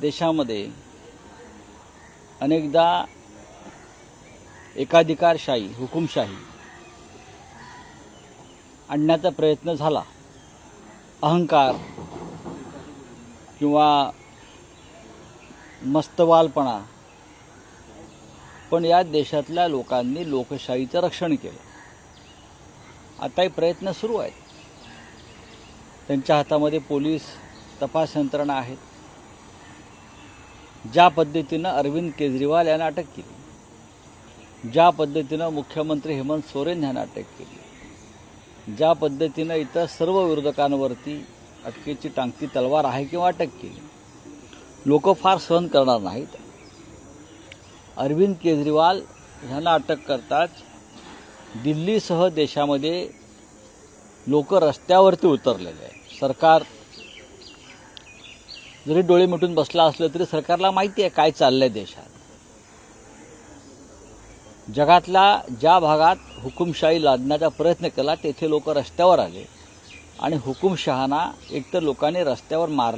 देशामध्ये अनेकदा एकाधिकारशाही हुकुमशाही आणण्याचा प्रयत्न झाला. अहंकार किंवा मस्तवालपणा. पण या देशातल्या लोकांनी लोकशाहीचं रक्षण केलं. आताही प्रयत्न सुरू आहेत. त्यांच्या हातामध्ये पोलीस तपास यंत्रणा आहेत. ज्या पद्धतीनं अरविंद केजरीवाल यांना अटक केली ज्या पद्धतीनं मुख्यमंत्री हेमंत सोरेन यांना अटक केली ज्या पद्धतीनं इतर सर्व विरोधकांवरती अटकेची टांगती तलवार आहे किंवा अटक केली लोक फार सहन करणार नाहीत. अरविंद केजरीवाल ह्यांना अटक करताच दिल्लीसह देशामध्ये लोक रस्त्यावरती उतरलेले आहे सरकार जरी डोळे मिटून बसला असलं तरी सरकारला माहिती आहे काय चाललंय देशात. जगातल्या ज्या भागात हुकुमशाही लादण्याचा प्रयत्न केला तेथे लोक रस्त्यावर आले. आणि हुकुमशहाना एकतर लोकांनी रस्त्यावर मारलं